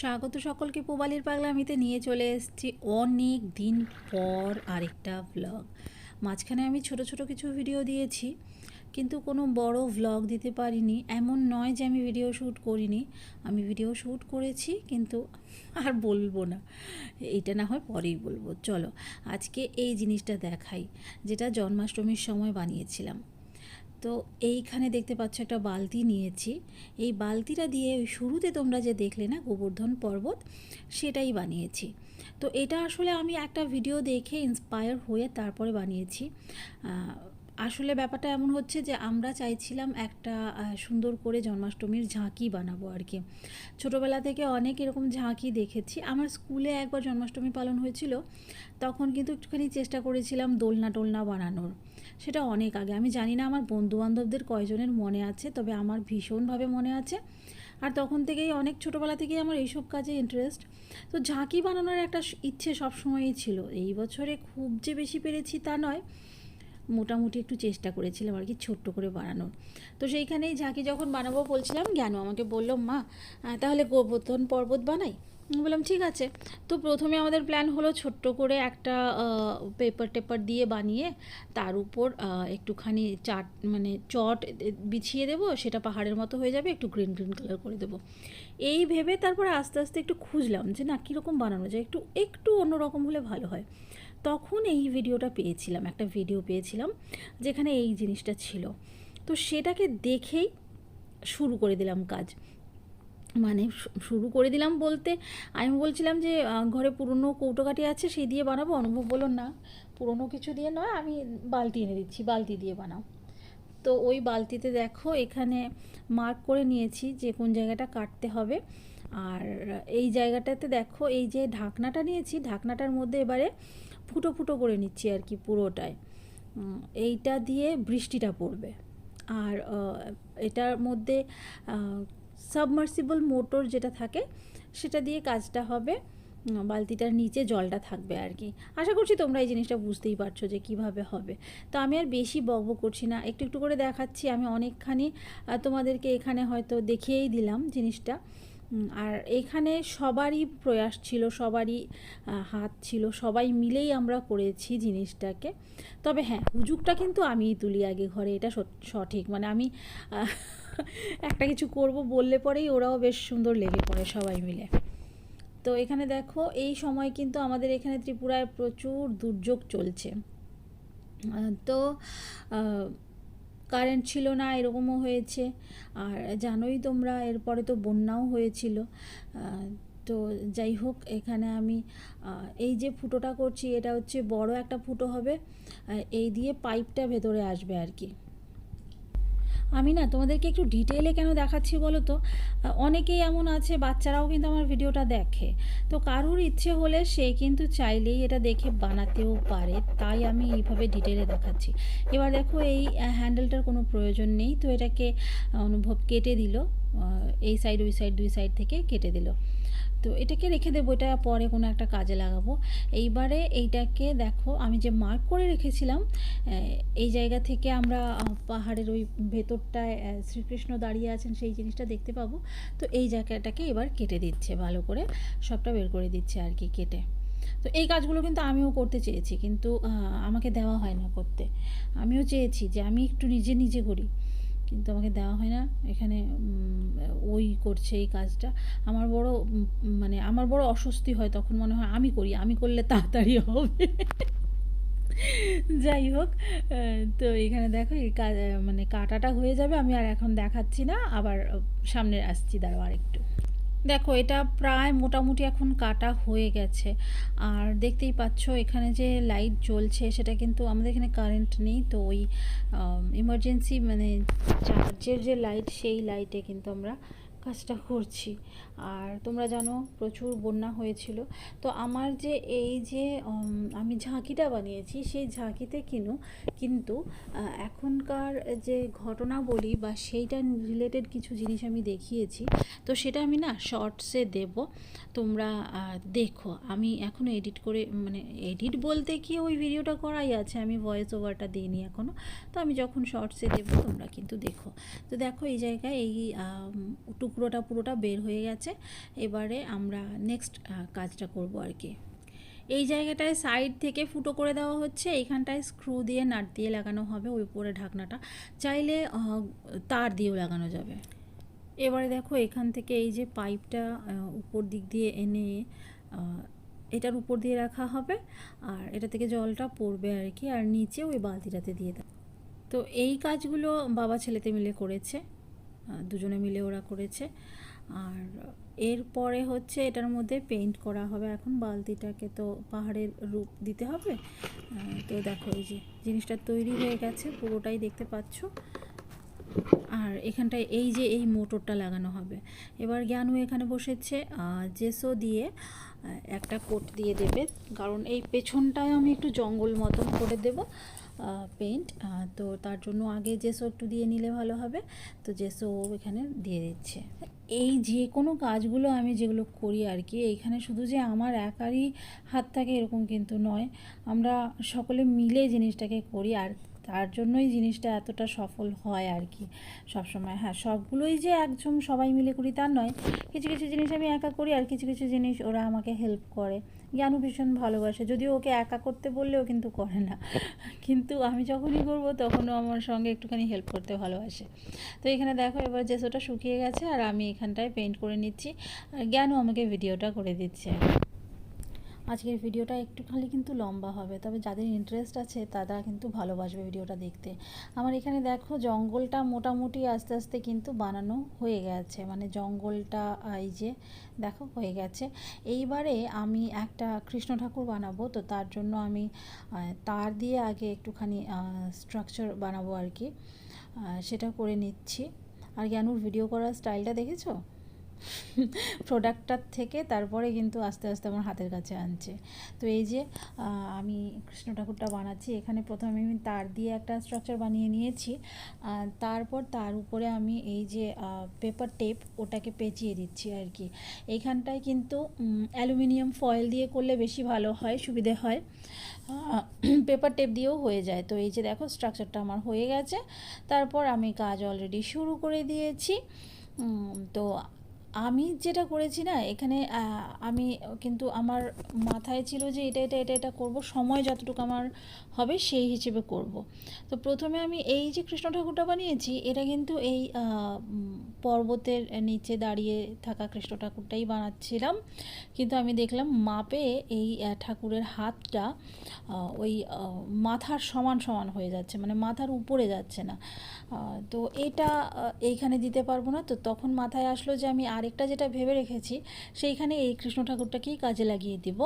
স্বাগত সকলকে পোবালির পাগলামিতে নিয়ে চলে এসেছি অনেক দিন পর আরেকটা ভ্লগ মাঝখানে আমি ছোট ছোট কিছু ভিডিও দিয়েছি, কিন্তু কোনো বড় ভ্লগ দিতে পারিনি। এমন নয় যে আমি ভিডিও শ্যুট করিনি। আমি ভিডিও শ্যুট করেছি, কিন্তু আর বলব না। এইটা না হয় পরেই বলব। চলো, আজকে এই জিনিসটা দেখাই, যেটা জন্মাষ্টমীর সময় বানিয়েছিলাম। তো এইখানে দেখতে পাচ্ছ একটা বালতি নিয়েছি। এই বালতিটা দিয়ে ওই শুরুতে তোমরা যে দেখলে না গোবর্ধন পর্বত, সেটাই বানিয়েছি। তো এটা আসলে আমি একটা ভিডিও দেখে ইন্সপায়ার হয়ে তারপরে বানিয়েছি। আসলে ব্যাপারটা এমন হচ্ছে যে আমরা চাইছিলাম একটা সুন্দর করে জন্মাষ্টমীর ঝাঁকি বানাবো আর কি। ছোটোবেলা থেকে অনেক এরকম ঝাঁকি দেখেছি। আমার স্কুলে একবার জন্মাষ্টমী পালন হয়েছিল, তখন কিন্তু একটুখানি চেষ্টা করেছিলাম দোলনা টোলনা বানানোর। সেটা অনেক আগে। আমি জানি না আমার বন্ধু বান্ধবদের কয়জনের মনে আছে, তবে আমার ভীষণভাবে মনে আছে। আর তখন থেকেই অনেক ছোটোবেলা থেকেই আমার এইসব কাজে ইন্টারেস্ট তো ঝাঁকি বানানোর একটা ইচ্ছে সবসময়ই ছিল। এই বছরে খুব যে বেশি পেরেছি তা নয়। মোটামুটি একটু চেষ্টা করেছিলাম আর কি ছোট্ট করে বানানোর। তো সেইখানেই ঝাঁকি যখন বানাবো বলছিলাম, জ্ঞানু আমাকে বলল, মা তাহলে গোবর্ধন পর্বত বানাই? বললাম, ঠিক আছে। তো প্রথমে আমাদের প্ল্যান হলো ছোট্ট করে একটা পেপার টেপার দিয়ে বানিয়ে তার উপর একটুখানি চাট মানে চট বিছিয়ে দেবো, সেটা পাহাড়ের মতো হয়ে যাবে, একটু গ্রিন গ্রিন কালার করে দেবো। এই ভেবে তারপরে আস্তে আস্তে একটু খুঁজলাম যে, না, কীরকম বানানো যায়? একটু একটু অন্যরকম হলে ভালো হয়। তখন এই ভিডিওটা পেয়েছিলাম, একটা ভিডিও পেয়েছিলাম, যেখানে এই জিনিসটা ছিল। তো সেটাকে দেখেই শুরু করে দিলাম কাজ। মানে শুরু করে দিলাম বলতে, আমি বলছিলাম যে ঘরে পুরনো কৌটোকাটি আছে, সেই দিয়ে বানাবো? অনুভব বলল, না, পুরনো কিছু দিয়ে নয়, আমি বালতি এনে দিচ্ছি, বালতি দিয়ে বানাও। তো ওই বালতিতে দেখো, এখানে মার্ক করে নিয়েছি যে কোন জায়গাটা কাটতে হবে। আর এই জায়গাটাতে দেখো, এই যে ঢাকনাটা নিয়েছি, ঢাকনাটার মধ্যে এবারে ফুটো ফুটো করে নিচ্ছি আর কি পুরোটায় এইটা দিয়ে বৃষ্টিটা পড়বে। আর এটার মধ্যে সাবমার্সিবল মোটর যেটা থাকে, সেটা দিয়ে কাজটা হবে বালতিটার নিচে জলটা থাকবে আর কি। আশা করছি তোমরা এই জিনিসটা বুঝতেই পারছ যে কীভাবে হবে। তো আমি আর বেশি বকবক করছি না, একটু একটু করে দেখাচ্ছি। আমি অনেকখানি তোমাদেরকে এখানে হয়তো দেখিয়েই দিলাম জিনিসটা। আর এখানে সবারই প্রয়াস ছিল, সবারই হাত ছিল, সবাই মিলেই আমরা করেছি জিনিসটাকে। তবে হ্যাঁ হুজুগটা কিন্তু আমিই তুলি আগে ঘরে, এটা সঠিক। মানে আমি একটা কিছু করব বললে পরেই ওরাও বেশ সুন্দর লেগে পড়ে সবাই মিলে। তো এখানে দেখো, এই সময় কিন্তু আমাদের এখানে ত্রিপুরায় প্রচুর দুর্যোগ চলছে। তো কারেন্ট ছিল না, এরকমও হয়েছে। আর জানোই তোমরা, এরপরে তো বন্যাও হয়েছিল। তো যাই হোক, এখানে আমি এই যে ফুটোটা করছি, এটা হচ্ছে বড় একটা ফুটো হবে। এই দিয়ে পাইপটা ভেতরে আসবে আর কি। আমি না তোমাদেরকে একটু ডিটেলে কেন দেখাচ্ছি বলো তো অনেকেই এমন আছে, বাচ্চারাও কিন্তু আমার ভিডিওটা দেখে। তো কারুর ইচ্ছে হলে সে কিন্তু চাইলেই এটা দেখে বানাতেও পারে, তাই আমি এইভাবে ডিটেলে দেখাচ্ছি। এবার দেখো এই হ্যান্ডেলটার কোনো প্রয়োজন নেই, তো এটাকে অনুভব কেটে দিল। এই সাইড ওই সাইড দুই সাইড থেকে কেটে দিল। তো এটাকে রেখে দেবো, এটা পরে কোনো একটা কাজে লাগাবো। এইবারে এইটাকে দেখো, আমি যে মার্ক করে রেখেছিলাম এই জায়গা থেকে আমরা পাহাড়ের ওই ভেতরটায় শ্রীকৃষ্ণ দাঁড়িয়ে আছেন, সেই জিনিসটা দেখতে পাবো। তো এই জায়গাটাকে এবার কেটে দিচ্ছে, ভালো করে সবটা বের করে দিচ্ছে আর কি কেটে। তো এই কাজগুলো কিন্তু আমিও করতে চেয়েছি, কিন্তু আমাকে দেওয়া হয় না করতে। আমিও চেয়েছি যে আমি একটু নিজে নিজে করি। কিন্তু আমাকে দেওয়া হয় না। এখানে ওই করছে এই কাজটা। আমার বড় মানে আমার বড় অস্বস্তি হয় তখন মনে হয় আমি করি, আমি করলে তাড়াতাড়ি হবে। যাই হোক তো এখানে দেখো, এই কাজ মানে কাটাটা হয়ে যাবে। আমি আর এখন দেখাচ্ছি না, আবার সামনে আসছি, দাঁড়াও আরেকটু। দেখো, এটা প্রায় মোটামুটি এখন কাটা হয়ে গেছে। আর দেখতেই পাচ্ছ, এখানে যে লাইট জ্বলছে, সেটা কিন্তু আমাদের এখানে কারেন্ট নেই। তো ওই ইমার্জেন্সি মানে চার্জের যে লাইট সেই লাইটে কিন্তু আমরা কাজটা করছি। আর তোমরা জানো প্রচুর বন্যা হয়েছিল। তো আমার যে এই যে আমি ঝাঁকিটা বানিয়েছি, সেই ঝাঁকিতে কিনু, কিন্তু এখনকার যে ঘটনা বলি বা সেইটা রিলেটেড কিছু জিনিস আমি দেখিয়েছি, তো সেটা আমি না শর্টসে দেব। তোমরা দেখো। আমি এখনও এডিট করে মানে এডিট বলতে কি ওই ভিডিওটা করাই আছে, আমি ভয়েস ওভারটা দিইনি এখনও তো আমি যখন শর্টসে দেবো, তোমরা কিন্তু দেখো। তো দেখো এই জায়গায় এই টুকরোটা পুরোটা বের হয়ে গেছে। এবারে আমরা নেক্সট কাজটা করব আর কি। এই জায়গাটায় সাইড থেকে ফুটো করে দেওয়া হচ্ছে। এইখানটায় স্ক্রু দিয়ে নাট দিয়ে লাগানো হবে ওই উপরে ঢাকনাটা। চাইলে তার দিয়েও লাগানো যাবে। এবারে দেখো এখান থেকে এই যে পাইপটা উপর দিক দিয়ে এনে এটার উপর দিয়ে রাখা হবে। আর এটা থেকে জলটা পড়বে আর কি। আর নিচে ওই বালতিটাতে দিয়ে দেয় তো এই কাজগুলো বাবা ছেলেতে মিলে করেছে। দুজনে মিলে ওরা করেছে। আর এরপরে হচ্ছে এটার মধ্যে পেইন্ট করা হবে এখন, বালতিটাকে তো পাহাড়ের রূপ দিতে হবে। তো দেখো এই যে জিনিসটা তৈরি হয়ে গেছে, পুরোটাই দেখতে পাচ্ছ। আর এখানটায় এই যে এই মোটরটা লাগানো হবে। এবার জ্ঞানু এখানে বসেছে জেসো দিয়ে একটা কোট দিয়ে দেবে। কারণ এই পেছনটায় আমি একটু জঙ্গল মতন করে দেব। পেইন্ট তো তার জন্য আগে জেসো একটু দিয়ে নিলে ভালো হবে। তো জেসো এখানে দিয়ে দিচ্ছে। এই যে কোনো কাজগুলো আমি যেগুলো করি আর কি, এইখানে শুধু যে আমার একারই হাত থাকে এরকম কিন্তু নয়। আমরা সকলে মিলে জিনিসটাকে করি আর তার জন্যই জিনিসটা এতটা সফল হয় আর কি। সবসময় হ্যাঁ সবগুলোই যে একদম সবাই মিলে করি তার নয়। কিছু কিছু জিনিস আমি একা করি আর কিছু কিছু জিনিস ওরা আমাকে হেল্প করে। জ্ঞানও ভীষণ ভালোবাসে। যদিও ওকে একা করতে বললেও কিন্তু করে না। কিন্তু আমি যখনই করব তখনও আমার সঙ্গে একটুখানি হেল্প করতে ভালোবাসে। তো এখানে দেখো, এবার জেসোটা শুকিয়ে গেছে আর আমি এখানটায় পেন্ট করে নিচ্ছি। আর জ্ঞানও আমাকে ভিডিওটা করে দিচ্ছে। আজকের ভিডিওটা একটুখানি কিন্তু লম্বা হবে, তবে যাদের ইন্টারেস্ট আছে তারা কিন্তু ভালোবাসবে ভিডিওটা দেখতে। আমার এখানে দেখো জঙ্গলটা মোটামুটি আস্তে আস্তে কিন্তু বানানো হয়ে গেছে মানে জঙ্গলটা এই যে দেখো হয়ে গেছে। এইবারে আমি একটা কৃষ্ণ ঠাকুর বানাবো, তো তার জন্য আমি তার দিয়ে আগে একটুখানি স্ট্রাকচার বানাবো আর কি। সেটা করে নিচ্ছি। আর জ্ঞানুর ভিডিও করার স্টাইলটা দেখেছ? প্রোডাক্টটার থেকে তারপরে কিন্তু আস্তে আস্তে আমার হাতের কাছে আনছে। তো এই যে আমি কৃষ্ণ ঠাকুরটা বানাচ্ছি, এখানে প্রথমে আমি তার দিয়ে একটা স্ট্রাকচার বানিয়ে নিয়েছি তারপর তার উপরে আমি এই যে পেপার টেপ ওটাকে পেঁচিয়ে দিচ্ছি আর কি। এইখানটায় কিন্তু অ্যালুমিনিয়াম ফয়েল দিয়ে করলে বেশি ভালো হয়, সুবিধে হয়। পেপার টেপ দিয়েও হয়ে যায়। তো এই যে দেখো স্ট্রাকচারটা আমার হয়ে গেছে। তারপর আমি কাজ অলরেডি শুরু করে দিয়েছি। তো আমি যেটা করেছি না, এখানে আমি কিন্তু আমার মাথায় ছিল যে এটা এটা এটা এটা করব। সময় যতটুকু আমার হবে, সেই হিসেবে করব। তো প্রথমে আমি এই যে কৃষ্ণ ঠাকুরটা বানিয়েছি, এটা কিন্তু এই পর্বতের নিচে দাঁড়িয়ে থাকা কৃষ্ণ ঠাকুরটাই বানাচ্ছিলাম। কিন্তু আমি দেখলাম মাপে এই ঠাকুরের হাতটা ওই মাথার সমান সমান হয়ে যাচ্ছে মানে মাথার উপরে যাচ্ছে না। তো এটা এইখানে দিতে পারব না। তো তখন মাথায় আসলো যে আমি আরেকটা যেটা ভেবে রেখেছি, সেইখানে এই কৃষ্ণ ঠাকুরটাকেই কাজে লাগিয়ে দিব।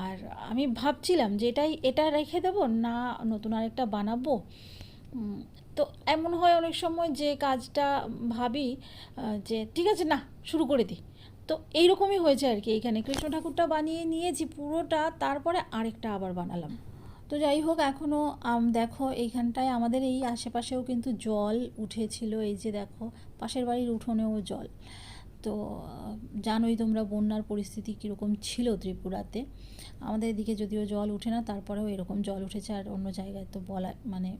আর আমি ভাবছিলাম যে এটাই, এটা রেখে দেবো না, নতুন আরেকটা বানাবো। তো এমন হয় অনেক সময় যে কাজটা ভাবি যে ঠিক আছে, না, শুরু করে দিই। তো এইরকমই হয়েছে আর কি। এখানে কৃষ্ণ ঠাকুরটা বানিয়ে নিয়েছি পুরোটা, তারপরে আরেকটা আবার বানালাম। তো যাই হোক এখনও দেখো, এইখানটায় আমাদের এই আশেপাশেও কিন্তু জল উঠেছিল। এই যে দেখো, পাশের বাড়ির উঠোনেও জল। তো জানোই তোমরা বন্যার পরিস্থিতি কীরকম ছিল ত্রিপুরাতে। আমাদের এদিকে যদিও জল উঠে না, তারপরেও এরকম জল উঠেছে আর অন্য জায়গায় তো বলা মানে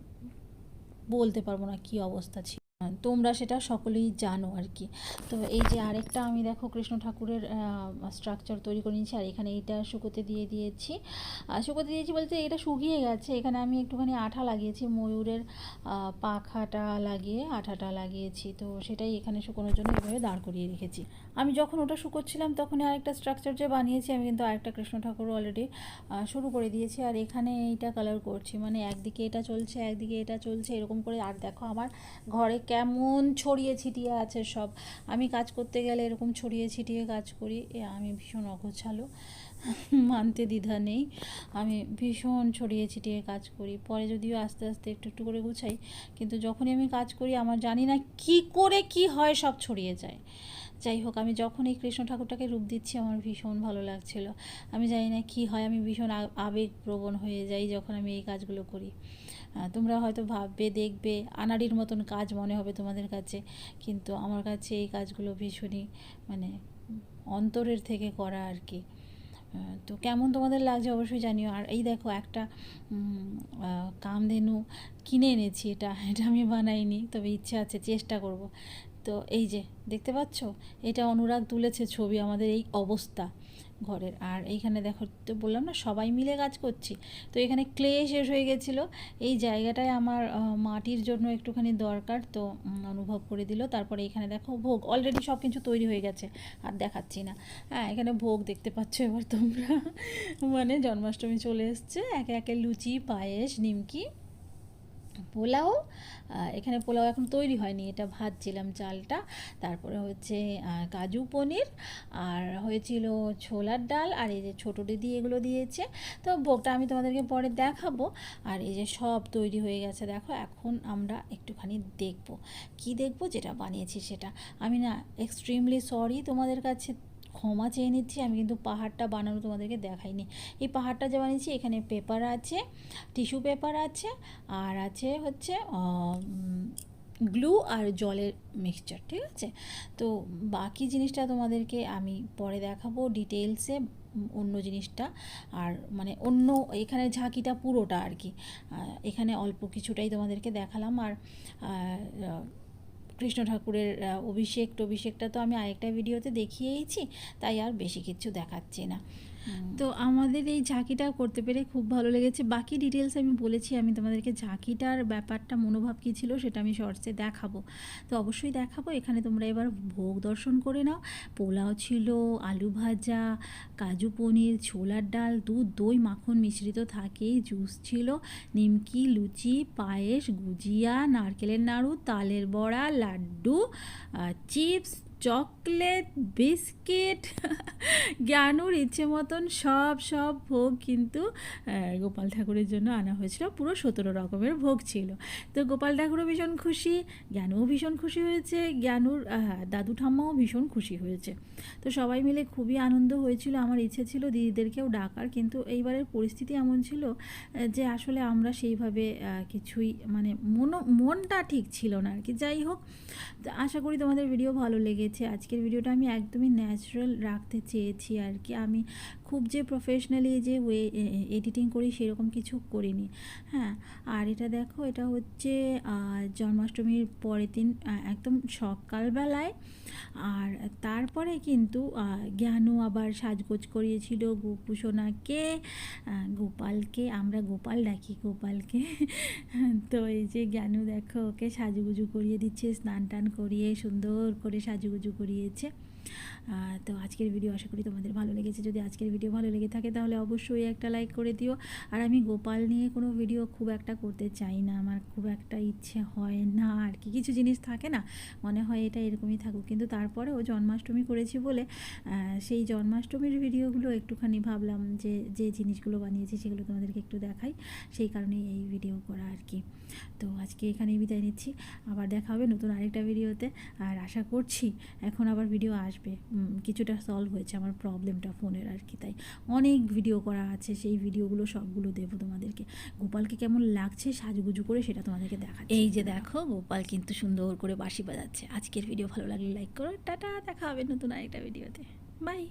বলতে পারব না কী অবস্থা ছিল। তোমরা সেটা সকলেই জানো আর কি। তো এই যে আরেকটা আমি দেখো কৃষ্ণ ঠাকুরের স্ট্রাকচার তৈরি করে নিয়েছি, আর এখানে এইটা শুকোতে দিয়ে দিয়েছি। শুকোতে দিয়েছি বলতে এটা শুকিয়ে গেছে। এখানে আমি একটুখানি আঠা লাগিয়েছি, ময়ূরের পাখাটা লাগিয়ে আঠাটা লাগিয়েছি। তো সেটাই এখানে শুকোনোর জন্য এভাবে দাঁড় করিয়ে রেখেছি। আমি যখন ওটা শুকোচ্ছিলাম তখন আরেকটা স্ট্রাকচার যে বানিয়েছি, আমি কিন্তু আরেকটা কৃষ্ণ ঠাকুর অলরেডি শুরু করে দিয়েছি। আর এখানে এইটা কালার করছি মানে একদিকে এটা চলছে, একদিকে এটা চলছে, এরকম করে। আর দেখো আমার ঘরে কেমন ছড়িয়ে ছিটিয়ে আছে সব। আমি কাজ করতে গেলে এরকম ছড়িয়ে ছিটিয়ে কাজ করি, এ আমি ভীষণ অগোছালো, মানতে দ্বিধা নেই। আমি ভীষণ ছড়িয়ে ছিটিয়ে কাজ করি। পরে যদিও আস্তে আস্তে একটু একটু করে গুছাই, কিন্তু যখনই আমি কাজ করি, আমার জানি না কি করে কি হয়, সব ছড়িয়ে যায়। যাই হোক, আমি যখন এই কৃষ্ণ ঠাকুরটাকে রূপ দিচ্ছি, আমার ভীষণ ভালো লাগছিল। আমি জানি না কি হয়, আমি ভীষণ আবেগপ্রবণ হয়ে যাই যখন আমি এই কাজগুলো করি। তোমরা হয়তো ভাববে, দেখবে, আনাড়ির মতন কাজ মনে হবে তোমাদের কাছে। কিন্তু আমার কাছে এই কাজগুলো ভীষণই মানে অন্তরের থেকে করা আর কি। তো কেমন তোমাদের লাগছে অবশ্যই জানিও। আর এই দেখো একটা কামধেনু কিনে এনেছি এটা এটা আমি বানাইনি, তবে ইচ্ছে আছে, চেষ্টা করব। তো এই যে, দেখতে পাচ্ছ? এটা অনুরাগ তুলেছে ছবি, আমাদের এই অবস্থা। ঘরের। আর এইখানে দেখো, তো বললাম না, সবাই মিলে কাজ করছি। তো এখানে ক্লে শেষ হয়ে গেছিল। এই জায়গাটায় আমার মাটির জন্য একটুখানি দরকার, তো অনুভব করে দিল। তারপরে এখানে দেখো, ভোগ অলরেডি সব কিছু তৈরি হয়ে গেছে। আর দেখাচ্ছি না। হ্যাঁ এখানে ভোগ দেখতে পাচ্ছ এবার তোমরা। মানে জন্মাষ্টমী চলে এসছে। একে একে লুচি, পায়েস, নিমকি পোলাও এখানে পোলাও এখন তৈরি হয়নি, এটা ভাজছিলাম চালটা। তারপরে হচ্ছে কাজু পনির, আর হয়েছিল ছোলার ডাল, আর এই যে ছোটো দিদি এগুলো দিয়েছে। তো ভোগটা আমি তোমাদেরকে পরে দেখাবো। আর এই যে সব তৈরি হয়ে গেছে, দেখো, এখন আমরা একটুখানি দেখব। কি দেখব, যেটা বানিয়েছি সেটা। আমি না এক্সট্রিমলি সরি তোমাদের কাছে ক্ষমা চেয়ে নিচ্ছি, আমি কিন্তু পাহাড়টা বানানো তোমাদেরকে দেখাইনি। এই পাহাড়টা যে বানিয়েছি, এখানে পেপার আছে, টিস্যু পেপার আছে, আর আছে হচ্ছে গ্লু আর জলের মিক্সচার, ঠিক আছে? তো বাকি জিনিসটা তোমাদেরকে আমি পরে দেখাবো ডিটেলসে অন্য জিনিসটা, আর মানে অন্য এখানে ঝাঁকিটা পুরোটা আর কি। এখানে অল্প কিছুটাই তোমাদেরকে দেখালাম, আর কৃষ্ণ ঠাকুরের অভিষেক টভিষেকটা তো আমি আরেকটা ভিডিওতে দেখিয়েইছি, তাই আর বেশি কিছু দেখাচ্ছি না। তো আমাদের এই ঝাঁকিটা করতে পেরে খুব ভালো লেগেছে। বাকি ডিটেলস আমি বলেছি, আমি তোমাদেরকে ঝাঁকিটার ব্যাপারটা মনোভাব কী ছিল সেটা আমি শর্টসে দেখাবো। তো অবশ্যই দেখাবো, এখানে তোমরা এবার ভোগ দর্শন করে নাও। পোলাও ছিল, আলু ভাজা, কাজু পনির, ছোলার ডাল, দুধ, দই, মাখন মিশ্রিত থাকেই জুস ছিল, নিমকি, লুচি, পায়েস, গুজিয়া, নারকেলের নাড়ু, তালের বড়া, লাড্ডু চিপস চকলেট, বিস্কিট জ্ঞানুর ইচ্ছে মতন সব সব ভোগ কিন্তু গোপাল ঠাকুরের জন্য আনা হয়েছিল। পুরো সতেরো রকমের ভোগ ছিল। তো গোপাল ঠাকুরও ভীষণ খুশি জ্ঞানুও ভীষণ খুশি হয়েছে জ্ঞানুর দাদু ঠাম্মাও ভীষণ খুশি হয়েছে। তো সবাই মিলে খুবই আনন্দ হয়েছিল। আমার ইচ্ছে ছিল দিদিদেরকেও ডাকার, কিন্তু এইবারের পরিস্থিতি এমন ছিল যে আসলে আমরা সেইভাবে কিছুই মানে মন, মনটা ঠিক ছিল না আর কি যাই হোক আশা করি তোমাদের ভিডিও ভালো লেগেছে। আজকের ভিডিওটা আমি একদমই ন্যাচারাল রাখতে চেয়েছি আর কি। আমি খুব যে প্রফেশনালি যে ওয়ে এডিটিং করি সেরকম কিছু করিনি। হ্যাঁ আর এটা দেখো এটা হচ্ছে জন্মাষ্টমীর পরের দিন একদম সকালবেলায়। আর তারপরে কিন্তু আহ, জ্ঞানু আবার সাজগোজ করিয়েছিল গোপুসোনাকে গোপালকে আমরা গোপাল ডাকি গোপালকে। তো এই যে জ্ঞানু দেখো ওকে সাজুগুজু করিয়ে দিচ্ছে স্নান টান করিয়ে সুন্দর করে সাজুগুজু করিয়েছে। তো আজকের ভিডিও আশা করি তোমাদের ভালো লেগেছে। যদি আজকের ভিডিও ভালো লেগে থাকে তাহলে অবশ্যই একটা লাইক করে দিও। আর আমি গোপাল নিয়ে কোনো ভিডিও খুব একটা করতে চাই না। আমার খুব একটা ইচ্ছে হয় না। আর কি কিছু জিনিস থাকে না, মনে হয় এটা এরকমই থাকুক। কিন্তু তারপরেও জন্মাষ্টমী করেছি বলে সেই জন্মাষ্টমীর ভিডিওগুলো একটুখানি ভাবলাম যে যে জিনিসগুলো বানিয়েছি সেগুলো তোমাদেরকে একটু দেখাই। সেই কারণেই এই ভিডিও করা আর কি। তো আজকে এখানেই বিদায় নিচ্ছি। আবার দেখা হবে নতুন আরেকটা ভিডিওতে আর আশা করছি এখন আবার ভিডিও আসবে। কিছুটা সলভ হয়েছে আমার প্রবলেমটা ফোনের আর কি, তাই। অনেক ভিডিও করা আছে, সেই ভিডিওগুলো সবগুলো দেবো তোমাদেরকে। গোপালকে কেমন লাগছে সাজগুজু করে সেটা তোমাদেরকে দেখা এই যে দেখো, গোপাল কিন্তু সুন্দর করে বাসি বাজাচ্ছে। আজকের ভিডিও ভালো লাগলে লাইক করো। টাটা, দেখা হবে নতুন আরেকটা ভিডিওতে বাই